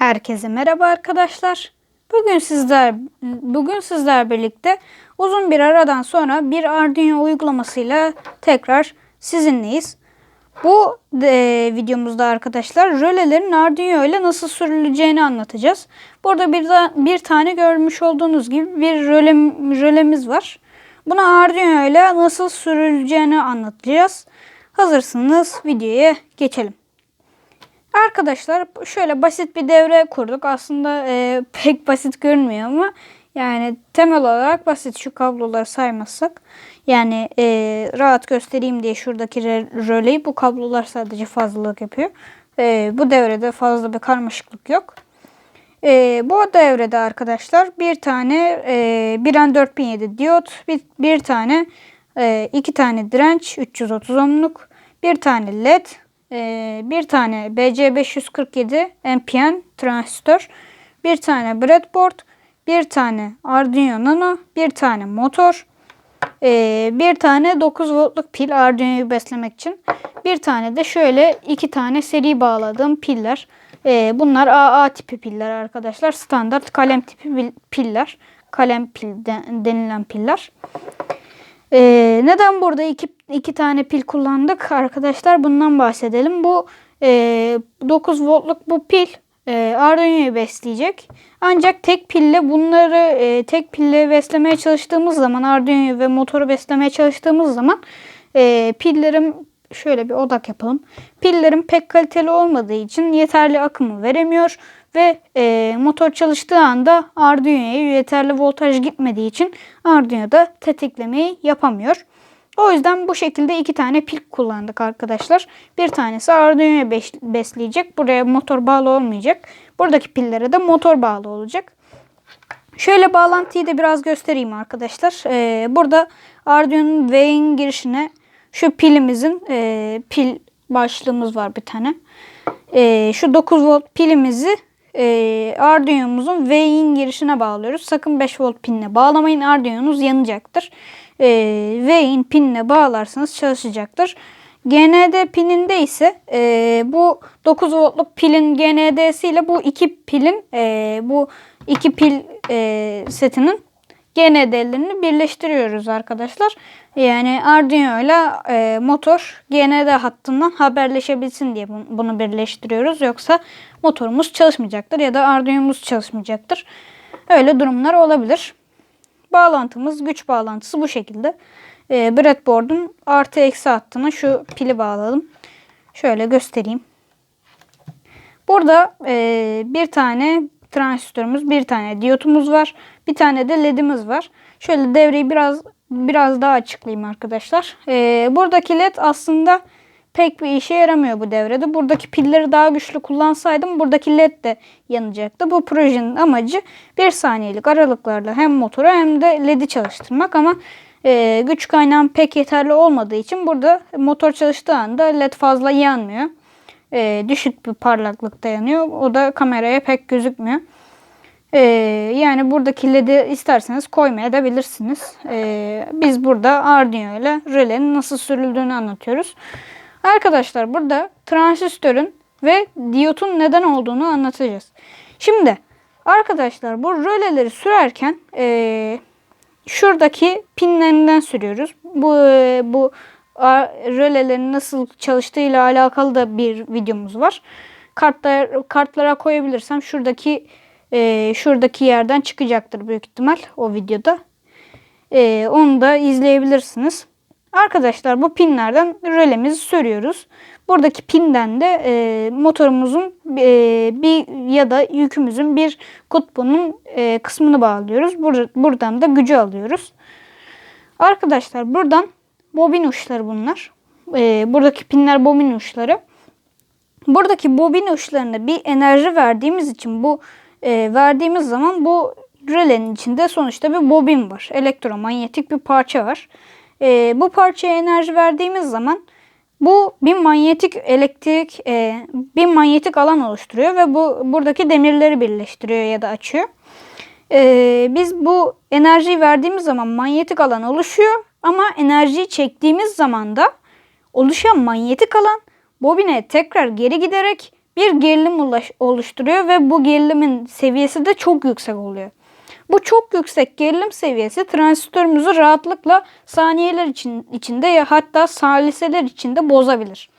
Herkese merhaba arkadaşlar. Bugün sizler bugün sizler birlikte uzun bir aradan sonra bir Arduino uygulamasıyla tekrar sizinleyiz. Bu e, videomuzda arkadaşlar rölelerin Arduino ile nasıl sürüleceğini anlatacağız. Burada bir da, bir tane görmüş olduğunuz gibi bir röle, rölemiz var. Buna Arduino ile nasıl sürüleceğini anlatacağız. Hazırsınız videoya geçelim. Arkadaşlar şöyle basit bir devre kurduk. Aslında e, pek basit görünmüyor ama yani temel olarak basit şu kabloları saymazsak. Yani e, rahat göstereyim diye şuradaki röleyi bu kablolar sadece fazlalık yapıyor. E, bu devrede fazla bir karmaşıklık yok. E, bu devrede arkadaşlar bir tane e, Biren 4007 diyot, bir, bir tane e, iki tane direnç 330 ohmluk, bir tane led, ee, bir tane BC547 NPN transistör, bir tane breadboard, bir tane Arduino Nano, bir tane motor, ee, bir tane 9 voltluk pil Arduino'yu beslemek için. Bir tane de şöyle iki tane seri bağladığım piller. Ee, bunlar AA tipi piller arkadaşlar. Standart kalem tipi piller. Kalem pil denilen piller. Ee, neden burada iki, iki tane pil kullandık arkadaşlar bundan bahsedelim. Bu e, 9 voltluk bu pil e, Arduino'yu besleyecek. Ancak tek pille bunları e, tek pille beslemeye çalıştığımız zaman Arduino'yu ve motoru beslemeye çalıştığımız zaman e, pillerim şöyle bir odak yapalım. Pillerim pek kaliteli olmadığı için yeterli akımı veremiyor ve e, motor çalıştığı anda Arduino'ya yeterli voltaj gitmediği için Arduino'da tetiklemeyi yapamıyor. O yüzden bu şekilde iki tane pil kullandık arkadaşlar. Bir tanesi Arduino'ya besleyecek. Buraya motor bağlı olmayacak. Buradaki pillere de motor bağlı olacak. Şöyle bağlantıyı da biraz göstereyim arkadaşlar. Ee, burada Arduino'nun V'in girişine şu pilimizin e, pil başlığımız var bir tane. E, şu 9 volt pilimizi e, Arduino'muzun V'in girişine bağlıyoruz. Sakın 5 volt pinle bağlamayın. Arduino'nuz yanacaktır. E, V'in pinle bağlarsanız çalışacaktır. GND pininde ise e, bu 9 voltluk pilin GND'si ile bu iki pilin e, bu iki pil e, setinin GND'lerini birleştiriyoruz arkadaşlar. Yani Arduino ile e, motor GND hattından haberleşebilsin diye bunu birleştiriyoruz. Yoksa motorumuz çalışmayacaktır ya da Arduino'muz çalışmayacaktır. Öyle durumlar olabilir. Bağlantımız güç bağlantısı bu şekilde. E, breadboard'un artı eksi hattına şu pili bağladım. Şöyle göstereyim. Burada e, bir tane transistörümüz, bir tane diyotumuz var. Bir tane de ledimiz var. Şöyle devreyi biraz biraz daha açıklayayım arkadaşlar. Ee, buradaki led aslında pek bir işe yaramıyor bu devrede. Buradaki pilleri daha güçlü kullansaydım buradaki led de yanacaktı. Bu projenin amacı bir saniyelik aralıklarla hem motoru hem de led'i çalıştırmak ama e, güç kaynağım pek yeterli olmadığı için burada motor çalıştığı anda led fazla yanmıyor. E, düşük bir parlaklıkta yanıyor. O da kameraya pek gözükmüyor. Ee, yani buradaki led'i isterseniz koymaya da bilirsiniz. Ee, biz burada Arduino ile rölenin nasıl sürüldüğünü anlatıyoruz. Arkadaşlar burada transistörün ve diyotun neden olduğunu anlatacağız. Şimdi arkadaşlar bu röleleri sürerken e, şuradaki pinlerinden sürüyoruz. Bu e, bu rölelerin nasıl çalıştığıyla alakalı da bir videomuz var. Kartlar, kartlara koyabilirsem şuradaki e, şuradaki yerden çıkacaktır büyük ihtimal o videoda. E, onu da izleyebilirsiniz. Arkadaşlar bu pinlerden rölemizi sürüyoruz. Buradaki pinden de e, motorumuzun e, bir ya da yükümüzün bir kutbunun e, kısmını bağlıyoruz. Bur buradan da gücü alıyoruz. Arkadaşlar buradan bobin uçları bunlar. E, buradaki pinler bobin uçları. Buradaki bobin uçlarına bir enerji verdiğimiz için bu e, verdiğimiz zaman bu rölenin içinde sonuçta bir bobin var. Elektromanyetik bir parça var. E, bu parçaya enerji verdiğimiz zaman bu bir manyetik elektrik, e, bir manyetik alan oluşturuyor ve bu buradaki demirleri birleştiriyor ya da açıyor. E, biz bu enerjiyi verdiğimiz zaman manyetik alan oluşuyor ama enerjiyi çektiğimiz zaman da oluşan manyetik alan bobine tekrar geri giderek bir gerilim oluşturuyor ve bu gerilimin seviyesi de çok yüksek oluyor. Bu çok yüksek gerilim seviyesi transistörümüzü rahatlıkla saniyeler için, içinde ya hatta saliseler içinde bozabilir.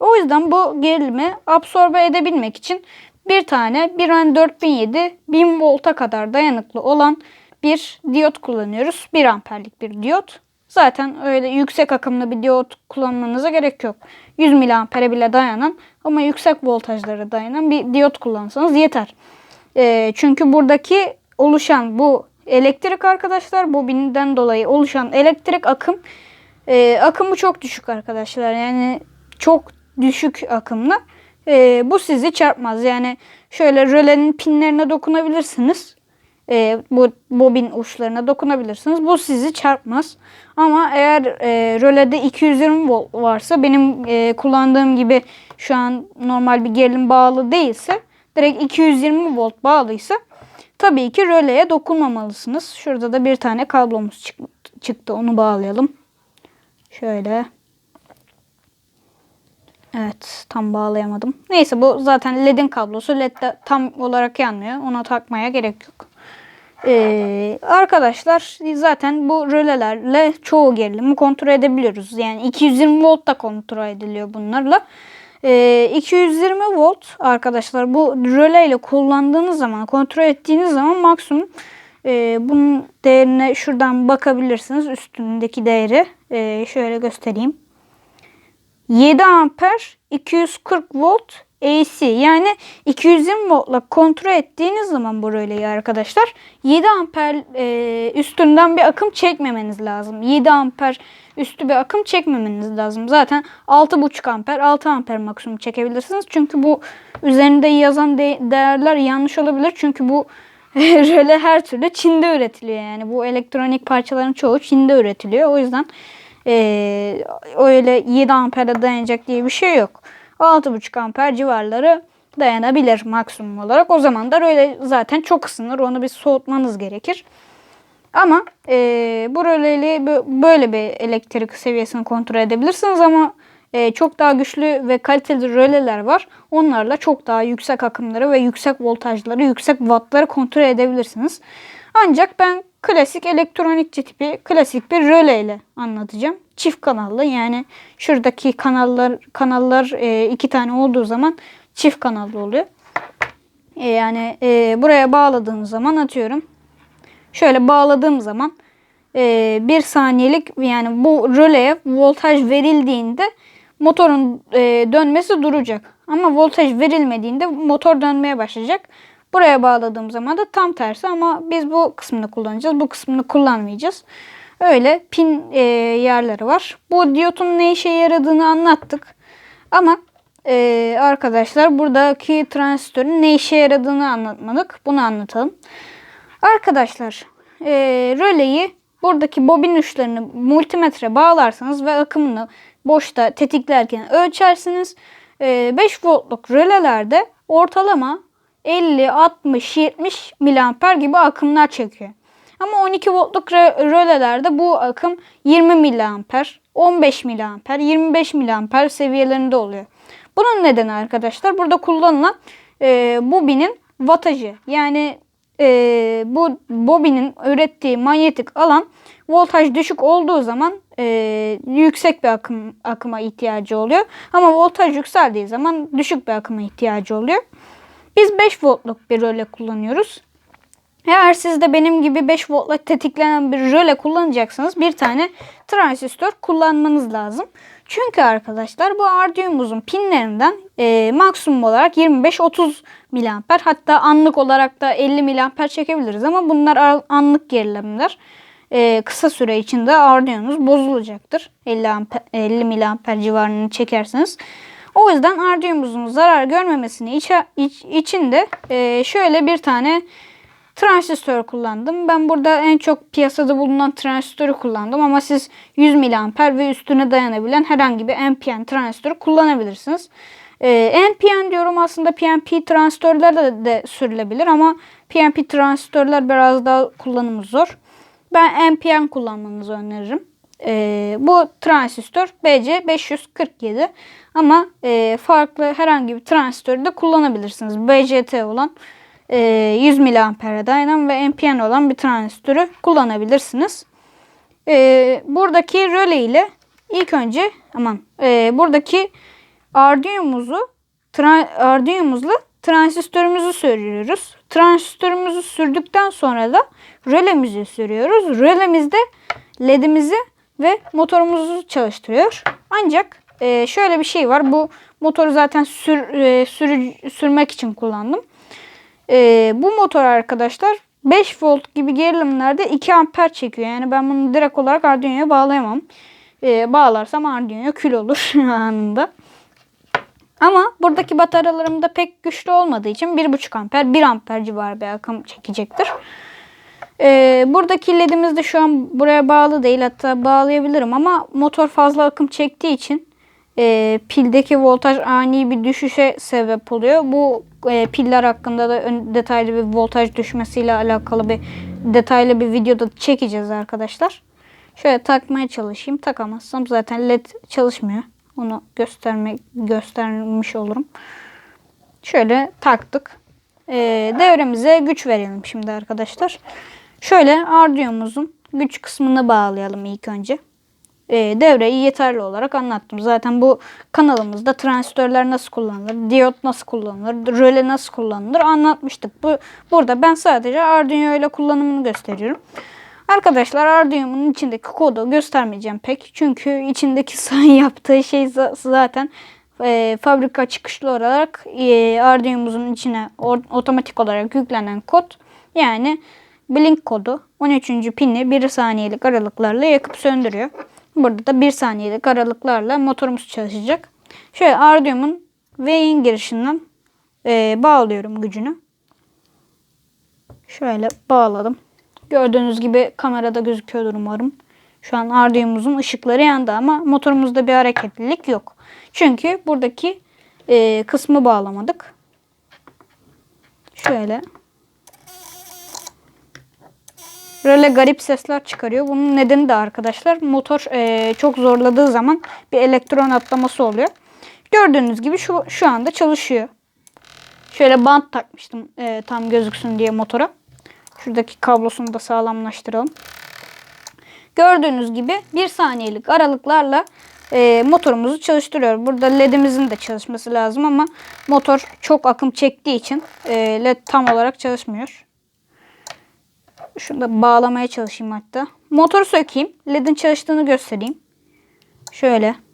O yüzden bu gerilimi absorbe edebilmek için bir tane bir an 4007 1000 volta kadar dayanıklı olan bir diyot kullanıyoruz. 1 amperlik bir diyot. Zaten öyle yüksek akımlı bir diyot kullanmanıza gerek yok. 100 miliampere bile dayanan ama yüksek voltajlara dayanan bir diyot kullansanız yeter. Ee, çünkü buradaki oluşan bu elektrik arkadaşlar bobinden dolayı oluşan elektrik akım e, akımı çok düşük arkadaşlar. Yani çok düşük akımlı. E, bu sizi çarpmaz. Yani şöyle rölenin pinlerine dokunabilirsiniz. E, bu bobin uçlarına dokunabilirsiniz. Bu sizi çarpmaz. Ama eğer e, rölede 220 volt varsa benim e, kullandığım gibi şu an normal bir gerilim bağlı değilse direkt 220 volt bağlıysa tabii ki röleye dokunmamalısınız. Şurada da bir tane kablomuz çık- çıktı. Onu bağlayalım. Şöyle. Evet tam bağlayamadım. Neyse bu zaten ledin kablosu. Led de tam olarak yanmıyor. Ona takmaya gerek yok. Ee, arkadaşlar zaten bu rölelerle çoğu gerilimi kontrol edebiliyoruz. Yani 220 volt da kontrol ediliyor bunlarla. Ee, 220 volt arkadaşlar bu röle ile kullandığınız zaman kontrol ettiğiniz zaman maksimum e, bunun değerine şuradan bakabilirsiniz. Üstündeki değeri e, şöyle göstereyim. 7 amper 240 volt AC yani 220 voltla kontrol ettiğiniz zaman bu röleyi arkadaşlar 7 amper e, üstünden bir akım çekmemeniz lazım. 7 amper üstü bir akım çekmemeniz lazım. Zaten 6,5 amper 6 amper maksimum çekebilirsiniz. Çünkü bu üzerinde yazan de- değerler yanlış olabilir. Çünkü bu röle her türlü Çin'de üretiliyor. Yani bu elektronik parçaların çoğu Çin'de üretiliyor. O yüzden ee, öyle 7 ampere dayanacak diye bir şey yok. 6,5 amper civarları dayanabilir maksimum olarak. O zaman da öyle zaten çok ısınır. Onu bir soğutmanız gerekir. Ama e, bu röleyle bö- böyle bir elektrik seviyesini kontrol edebilirsiniz ama e, çok daha güçlü ve kaliteli röleler var. Onlarla çok daha yüksek akımları ve yüksek voltajları, yüksek wattları kontrol edebilirsiniz. Ancak ben klasik elektronik tipi klasik bir röle ile anlatacağım. Çift kanallı yani şuradaki kanallar kanallar e, iki tane olduğu zaman çift kanallı oluyor. E, yani e, buraya bağladığım zaman atıyorum. Şöyle bağladığım zaman e, bir saniyelik yani bu röleye voltaj verildiğinde motorun e, dönmesi duracak. Ama voltaj verilmediğinde motor dönmeye başlayacak. Buraya bağladığım zaman da tam tersi ama biz bu kısmını kullanacağız. Bu kısmını kullanmayacağız. Öyle pin e, yerleri var. Bu diyotun ne işe yaradığını anlattık. Ama e, arkadaşlar buradaki transistörün ne işe yaradığını anlatmadık. Bunu anlatalım. Arkadaşlar e, röleyi buradaki bobin uçlarını multimetre bağlarsanız ve akımını boşta tetiklerken ölçersiniz. E, 5 voltluk rölelerde ortalama 50, 60, 70 miliamper gibi akımlar çekiyor. Ama 12 voltluk rö- rölelerde bu akım 20 miliamper, 15 miliamper, 25 miliamper seviyelerinde oluyor. Bunun nedeni arkadaşlar burada kullanılan e, bobinin wattajı. Yani e, bu bobinin ürettiği manyetik alan voltaj düşük olduğu zaman e, yüksek bir akım akıma ihtiyacı oluyor. Ama voltaj yükseldiği zaman düşük bir akıma ihtiyacı oluyor. Biz 5 voltluk bir röle kullanıyoruz. Eğer siz de benim gibi 5 voltla tetiklenen bir röle kullanacaksanız bir tane transistör kullanmanız lazım. Çünkü arkadaşlar bu Arduino'muzun pinlerinden e, maksimum olarak 25-30 miliamper hatta anlık olarak da 50 miliamper çekebiliriz ama bunlar ar- anlık gerilimler. E, kısa süre içinde Arduino'nuz bozulacaktır. 50, amper, 50 miliamper civarını çekerseniz. O yüzden Arduino'muzun zarar görmemesini içe, iç, için de e, şöyle bir tane transistör kullandım. Ben burada en çok piyasada bulunan transistörü kullandım ama siz 100 miliamper ve üstüne dayanabilen herhangi bir NPN transistörü kullanabilirsiniz. Ee, NPN diyorum aslında PNP transistörler de sürülebilir ama PNP transistörler biraz daha kullanımı zor. Ben NPN kullanmanızı öneririm. Ee, bu transistör BC547 ama e, farklı herhangi bir transistörü de kullanabilirsiniz. BCT olan e, 100 mAh'e dayanan ve NPN olan bir transistörü kullanabilirsiniz. E, buradaki röle ile ilk önce aman e, buradaki Arduino'muzu tra- Arduino'muzla transistörümüzü sürüyoruz. Transistörümüzü sürdükten sonra da rölemizi sürüyoruz. Rölemizde ledimizi ve motorumuzu çalıştırıyor. Ancak e, şöyle bir şey var. Bu motoru zaten sür, e, sürü- sürmek için kullandım. E, bu motor arkadaşlar 5 volt gibi gerilimlerde 2 amper çekiyor. Yani ben bunu direkt olarak Arduino'ya bağlayamam. E, bağlarsam Arduino kül olur anında. Ama buradaki bataryalarım da pek güçlü olmadığı için 1.5 amper 1 amper civarı bir akım çekecektir. Ee, buradaki ledimiz de şu an buraya bağlı değil. Hatta bağlayabilirim ama motor fazla akım çektiği için e, pildeki voltaj ani bir düşüşe sebep oluyor. Bu e, piller hakkında da ön- detaylı bir voltaj düşmesiyle alakalı bir detaylı bir videoda çekeceğiz arkadaşlar. Şöyle takmaya çalışayım. Takamazsam zaten led çalışmıyor. Onu göstermek göstermiş olurum. Şöyle taktık. Ee, devremize güç verelim şimdi arkadaşlar. Şöyle Arduino'muzun güç kısmını bağlayalım ilk önce. Ee, devreyi yeterli olarak anlattım. Zaten bu kanalımızda transistörler nasıl kullanılır, diyot nasıl kullanılır, röle nasıl kullanılır anlatmıştık. Bu Burada ben sadece Arduino ile kullanımını gösteriyorum. Arkadaşlar Arduino'nun içindeki kodu göstermeyeceğim pek. Çünkü içindeki sayı yaptığı şey za- zaten e, fabrika çıkışlı olarak e, Arduino'muzun içine otomatik olarak yüklenen kod. Yani blink kodu 13. pini 1 saniyelik aralıklarla yakıp söndürüyor. Burada da 1 saniyelik aralıklarla motorumuz çalışacak. Şöyle Arduino'nun V'in girişinden e, bağlıyorum gücünü. Şöyle bağladım. Gördüğünüz gibi kamerada gözüküyordur umarım. Şu an Arduino'muzun ışıkları yandı ama motorumuzda bir hareketlilik yok. Çünkü buradaki e, kısmı bağlamadık. Şöyle. Böyle garip sesler çıkarıyor. Bunun nedeni de arkadaşlar motor e, çok zorladığı zaman bir elektron atlaması oluyor. Gördüğünüz gibi şu, şu anda çalışıyor. Şöyle bant takmıştım e, tam gözüksün diye motora. Şuradaki kablosunu da sağlamlaştıralım. Gördüğünüz gibi bir saniyelik aralıklarla e, motorumuzu çalıştırıyor. Burada ledimizin de çalışması lazım ama motor çok akım çektiği için e, led tam olarak çalışmıyor. Şunu da bağlamaya çalışayım hatta. Motoru sökeyim. Ledin çalıştığını göstereyim. Şöyle.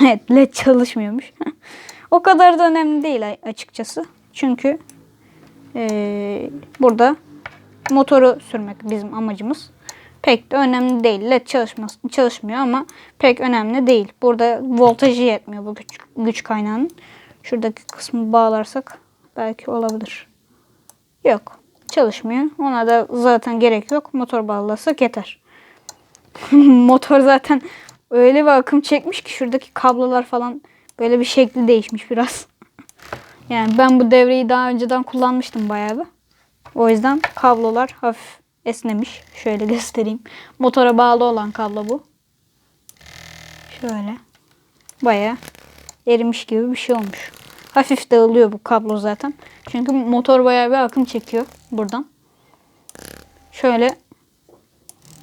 Evet led çalışmıyormuş. o kadar da önemli değil açıkçası. Çünkü ee, burada motoru sürmek bizim amacımız. Pek de önemli değil. LED çalışmaz, çalışmıyor ama pek önemli değil. Burada voltajı yetmiyor bu güç, güç kaynağının. Şuradaki kısmı bağlarsak belki olabilir. Yok. Çalışmıyor. Ona da zaten gerek yok. Motor bağlasak yeter. Motor zaten öyle bir akım çekmiş ki şuradaki kablolar falan böyle bir şekli değişmiş biraz. Yani ben bu devreyi daha önceden kullanmıştım bayağı bir. O yüzden kablolar hafif esnemiş. Şöyle göstereyim. Motora bağlı olan kablo bu. Şöyle. Bayağı erimiş gibi bir şey olmuş. Hafif dağılıyor bu kablo zaten. Çünkü motor bayağı bir akım çekiyor buradan. Şöyle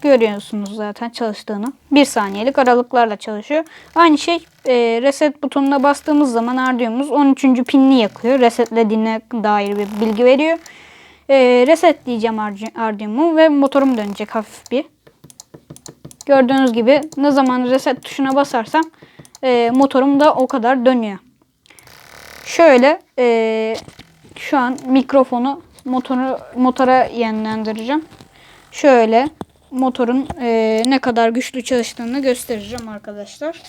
görüyorsunuz zaten çalıştığını. Bir saniyelik aralıklarla çalışıyor. Aynı şey e, reset butonuna bastığımız zaman Arduino'muz 13. pinini yakıyor. Resetlediğine dair bir bilgi veriyor. E, Ardu- Arduino'mu ve motorum dönecek hafif bir. Gördüğünüz gibi ne zaman reset tuşuna basarsam e, motorum da o kadar dönüyor. Şöyle e, şu an mikrofonu motoru motora yönlendireceğim. Şöyle motorun e, ne kadar güçlü çalıştığını göstereceğim arkadaşlar.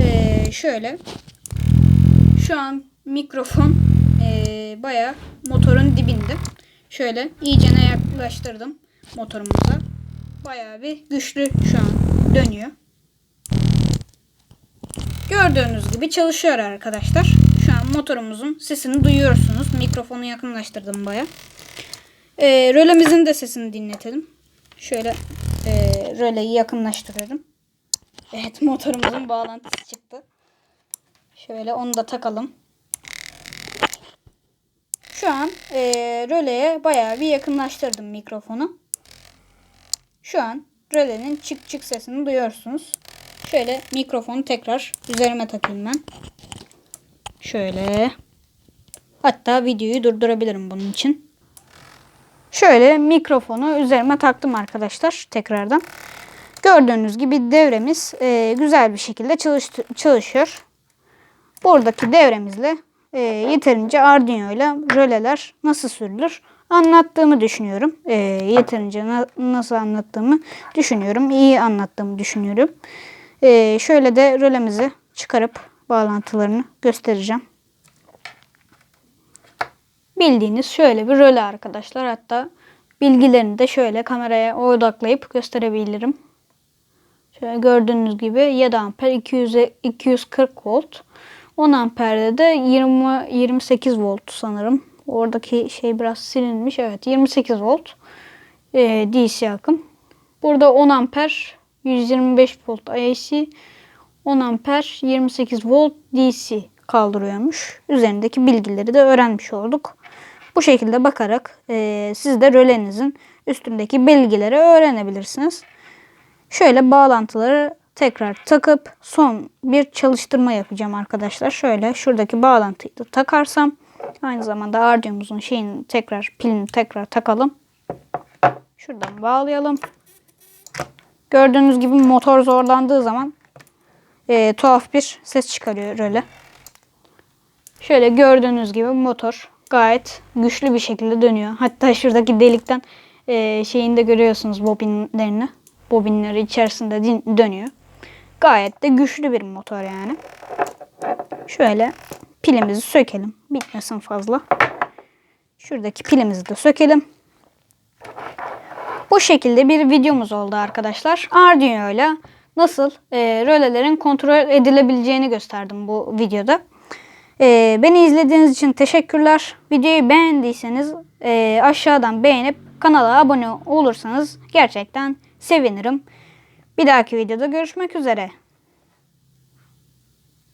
E, şöyle şu an mikrofon e, baya motorun dibinde. Şöyle iyicene yaklaştırdım motorumuza. Baya bir güçlü şu an dönüyor. Gördüğünüz gibi çalışıyor arkadaşlar. An motorumuzun sesini duyuyorsunuz. Mikrofonu yakınlaştırdım baya. E, rölemizin de sesini dinletelim. Şöyle e, röleyi yakınlaştırıyorum. Evet motorumuzun bağlantısı çıktı. Şöyle onu da takalım. Şu an eee röleye bayağı bir yakınlaştırdım mikrofonu. Şu an rölenin çık çık sesini duyuyorsunuz. Şöyle mikrofonu tekrar üzerime takayım ben. Şöyle. Hatta videoyu durdurabilirim bunun için. Şöyle mikrofonu üzerime taktım arkadaşlar tekrardan. Gördüğünüz gibi devremiz e, güzel bir şekilde çalıştı, çalışıyor. Buradaki devremizle e, yeterince Arduino ile röleler nasıl sürülür anlattığımı düşünüyorum. E, yeterince na- nasıl anlattığımı düşünüyorum. İyi anlattığımı düşünüyorum. E, şöyle de rölemizi çıkarıp bağlantılarını göstereceğim. Bildiğiniz şöyle bir röle arkadaşlar. Hatta bilgilerini de şöyle kameraya odaklayıp gösterebilirim. Şöyle gördüğünüz gibi 7 amper 200 240 volt. 10 amperde de 20 28 volt sanırım. Oradaki şey biraz silinmiş. Evet 28 volt e, DC akım. Burada 10 amper 125 volt AC 10 amper 28 volt DC kaldırıyormuş. Üzerindeki bilgileri de öğrenmiş olduk. Bu şekilde bakarak e, siz de rölenizin üstündeki bilgileri öğrenebilirsiniz. Şöyle bağlantıları tekrar takıp son bir çalıştırma yapacağım arkadaşlar. Şöyle şuradaki bağlantıyı da takarsam aynı zamanda Arduino'muzun şeyini tekrar pilini tekrar takalım. Şuradan bağlayalım. Gördüğünüz gibi motor zorlandığı zaman e, tuhaf bir ses çıkarıyor öyle. Şöyle gördüğünüz gibi motor gayet güçlü bir şekilde dönüyor. Hatta şuradaki delikten e, şeyini de görüyorsunuz bobinlerini. Bobinleri içerisinde dönüyor. Gayet de güçlü bir motor yani. Şöyle pilimizi sökelim. Bitmesin fazla. Şuradaki pilimizi de sökelim. Bu şekilde bir videomuz oldu arkadaşlar. Arduino ile nasıl e, rölelerin kontrol edilebileceğini gösterdim bu videoda. E, beni izlediğiniz için teşekkürler. Videoyu beğendiyseniz e, aşağıdan beğenip kanala abone olursanız gerçekten sevinirim. Bir dahaki videoda görüşmek üzere.